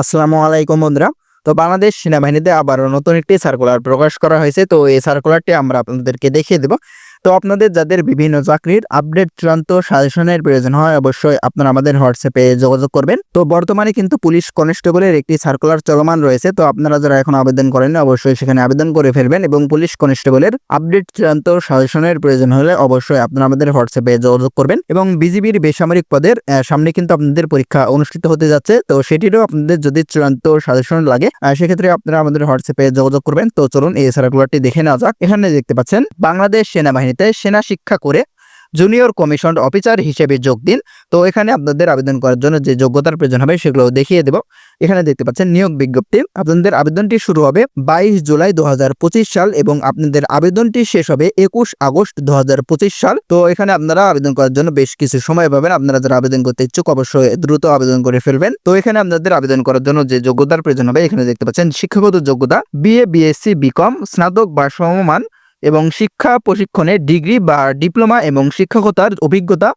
আসসালামু আলাইকুম বন্ধুরা। তো বাংলাদেশ সেনাবাহিনীতে আবার নতুন একটি সার্কুলার প্রকাশ করা হয়েছে। তো এই সার্কুলারটি আমরা আপনাদেরকে দেখিয়ে দেব। তো আপনাদের যাদের বিভিন্ন চাকরির আপডেট চূড়ান্ত সাজেশনের প্রয়োজন হয়, অবশ্যই আপনারা আমাদের হোয়াটসঅ্যাপে যোগাযোগ করবেন। তো বর্তমানে কিন্তু পুলিশ কনস্টেবলের একটি সার্কুলার চলমান রয়েছে, তো আপনারা যারা এখন আবেদন করেন অবশ্যই সেখানে আবেদন করে ফেলবেন এবং পুলিশ কনস্টেবলের আপডেট চূড়ান্ত সাজেশনের প্রয়োজন হলে অবশ্যই আপনারা আমাদের হোয়াটসঅ্যাপে যোগাযোগ করবেন এবং বিজিবির বেসামরিক পদের সামনে কিন্তু আপনাদের পরীক্ষা অনুষ্ঠিত হতে যাচ্ছে, তো সেটিরও আপনাদের যদি চূড়ান্ত সাজেশন লাগে সেক্ষেত্রে আপনারা আমাদের হোয়াটসঅ্যাপে যোগাযোগ করবেন। তো চলুন এই সার্কুলারটি দেখে নেওয়া যাক। এখানে দেখতে পাচ্ছেন, বাংলাদেশ সেনাবাহিনীতে সেনা শিক্ষা করে জুনিয়র কমিশন অফিসার হিসেবে যোগ দিন। তো এখানে আপনাদের আবেদন করার জন্য যে যোগ্যতার প্রয়োজন হবে সেগুলো দেখিয়ে দেব। এখানে দেখতে পাচ্ছেন নিয়োগ বিজ্ঞপ্তি। আপনাদের আবেদনটি শুরু হবে বাইশ জুলাই দুহাজার পঁচিশ সাল এবং আপনাদের আবেদনটি শেষ হবে একুশ আগস্ট দুহাজার পঁচিশ সাল। তো এখানে আপনারা আবেদন করার জন্য বেশ কিছু সময় পাবেন। আপনারা যারা আবেদন করতে ইচ্ছুক অবশ্যই দ্রুত আবেদন করে ফেলবেন। তো এখানে আপনাদের আবেদন করার জন্য যে যোগ্যতার প্রয়োজন হবে এখানে দেখতে পাচ্ছেন শিক্ষাগত যোগ্যতা বিএ বিএসসি বিকম স্নাতক বা সমমান এবং শিক্ষা প্রশিক্ষণে ডিগ্রি বা ডিপ্লোমা এবং শিক্ষকতার অভিজ্ঞতা,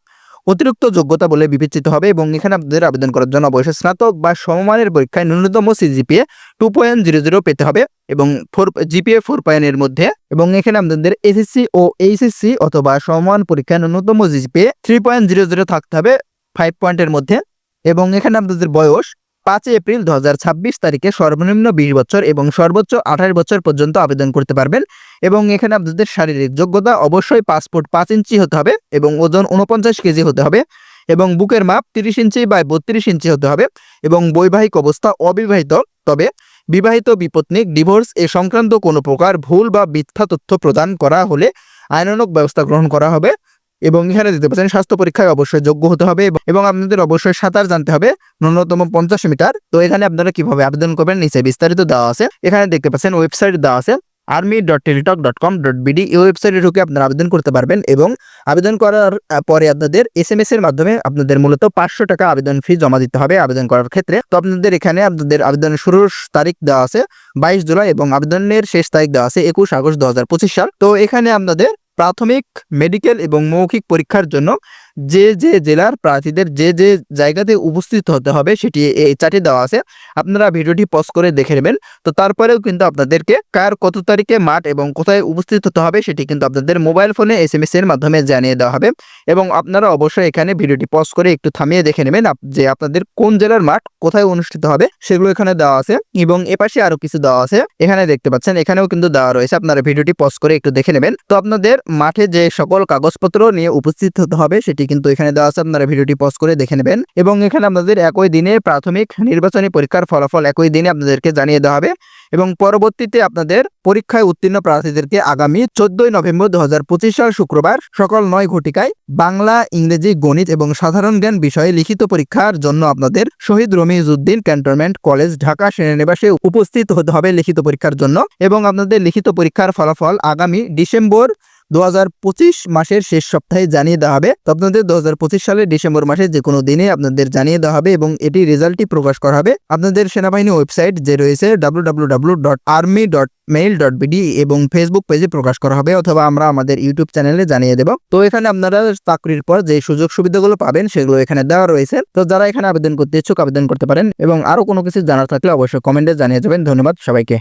অতিরিক্ত যোগ্যতা বলে বিবেচিত হবে এবং এখানে আপনাদের আবেদন করার জন্য অবশ্যই স্নাতক বা সমমানের পরীক্ষায় ন্যূনতম CGPA two point zero zero পেতে হবে এবং ফোর জিপিএ ফোর পয়েন্টের মধ্যে এবং এখানে আপনাদের এসএসসি ও এইচএসসি অথবা সমমান পরীক্ষায় ন্যূনতম GPA three point zero zero থাকতে হবে ফাইভ পয়েন্টের মধ্যে এবং এখানে আপনাদের বয়স পাঁচই এপ্রিল দু হাজার ছাব্বিশ তারিখে সর্বনিম্ন বিশ বছর এবং সর্বোচ্চ আঠাশ বছর পর্যন্ত আবেদন করতে পারবেন এবং এখানে আপনাদের শারীরিক যোগ্যতা অবশ্যই পাসপোর্ট পাঁচ ইঞ্চি হতে হবে এবং ওজন উনপঞ্চাশ কেজি হতে হবে এবং বুকের মাপ তিরিশ ইঞ্চি বা বত্রিশ ইঞ্চি হতে হবে এবং বৈবাহিক অবস্থা অবিবাহিত। তবে বিবাহিত, বিপত্নিক, ডিভোর্স এ সংক্রান্ত কোনো প্রকার ভুল বা মিথ্যা তথ্য প্রদান করা হলে আইনানুগ ব্যবস্থা গ্রহণ করা হবে। এবং এখানে দিতে পারছেন স্বাস্থ্য পরীক্ষায় অবশ্যই যোগ্য হতে হবে এবং- আপনাদের অবশ্যই সাঁতার জানতে হবে ন্যূনতম পঞ্চাশ মিটার। তো এখানে আপনারা কীভাবে আবেদন করবেন, নিচে বিস্তারিত দেওয়া আছে। এখানে দেখতে পাচ্ছেন, ওয়েবসাইট দেওয়া আছে army dot Teletalk dot com dot BD এই ওয়েবসাইটে ঢুকে আপনারা আবেদন করতে পারবেন এবং আবেদন করার পরে আপনাদের এস এম এস এর মাধ্যমে আপনাদের মূলত পাঁচশো টাকা আবেদন ফি জমা দিতে হবে আবেদন করার ক্ষেত্রে। তো আপনাদের এখানে আপনাদের আবেদনের শুরুর তারিখ দেওয়া আছে বাইশ জুলাই এবং আবেদনের শেষ তারিখ দেওয়া আছে একুশ আগস্ট দু হাজার পঁচিশ সাল। তো এখানে আপনাদের প্রাথমিক মেডিকেল এবং মৌখিক পরীক্ষার জন্য যে যে জেলার প্রার্থীদের যে যে জায়গাতে উপস্থিত হতে হবে সেটি এই চার্টে দেওয়া আছে। আপনারা ভিডিওটি পজ করে দেখে নেবেন। তো তারপরেও কিন্তু আপনাদেরকে কার কত তারিখে মাঠ এবং কোথায় উপস্থিত হতে হবে সেটি কিন্তু আপনাদের মোবাইল ফোনে এস এম এস এর মাধ্যমে জানিয়ে দেওয়া হবে। এবং আপনারা অবশ্যই এখানে ভিডিওটি পজ করে একটু থামিয়ে দেখে নেবেন যে আপনাদের কোন জেলার মাঠ কোথায় অনুষ্ঠিত হবে সেগুলো এখানে দেওয়া আছে। এবং এপাশে আরও কিছু দেওয়া আছে। এখানে দেখতে পাচ্ছেন, এখানেও কিন্তু দেওয়া রয়েছে। আপনারা ভিডিওটি পজ করে একটু দেখে নেবেন। তো আপনাদের মাঠে যে সকল কাগজপত্র নিয়ে উপস্থিত হতে হবে সেটি কিন্তু এখানে দেওয়া আছে, আপনারা ভিডিওটি পজ করে দেখে নেবেন। এবং এখানে আপনাদের একই দিনে প্রাথমিক নির্বাচনী পরীক্ষার ফলাফল একই দিনে আপনাদেরকে জানিয়ে দেওয়া হবে। এবং পরবর্তীতে আপনাদের পরীক্ষায় উত্তীর্ণ প্রার্থীদেরকে আগামী চোদ্দই নভেম্বর দু হাজার পঁচিশ সাল শুক্রবার সকাল নয় ঘটিকায় বাংলা, ইংরেজি, গণিত এবং সাধারণ জ্ঞান বিষয়ে লিখিত পরীক্ষার জন্য আপনাদের শহীদ রমিজউদ্দিন ক্যান্টনমেন্ট কলেজ, ঢাকা সেনানিবাসে উপস্থিত হতে হবে লিখিত পরীক্ষার জন্য। এবং আপনাদের লিখিত পরীক্ষার ফলাফল আগামী ডিসেম্বর দু হাজার পঁচিশ মাসের শেষ সপ্তাহে জানিয়ে দেওয়া হবে। তো আপনাদের দু হাজার পঁচিশ সালের ডিসেম্বর মাসে যে কোনো দিনে আপনাদের জানিয়ে দেওয়া হবে এবং এটি রেজাল্টটি প্রকাশ করা হবে। আপনাদের সেনাবাহিনী ওয়েবসাইট যে রয়েছে ডাব্লু এবং ফেসবুক পেজে প্রকাশ করা হবে অথবা আমরা আমাদের ইউটিউব চ্যানেলে জানিয়ে দেব। তো এখানে আপনারা চাকরির পর যে সুযোগ সুবিধাগুলো পাবেন সেগুলো এখানে দেওয়া রয়েছে। তো যারা এখানে আবেদন করতে ইচ্ছুক আবেদন করতে পারেন এবং আরও কোনো কিছু জানার থাকলে অবশ্যই কমেন্টে জানিয়ে যাবেন। ধন্যবাদ সবাইকে।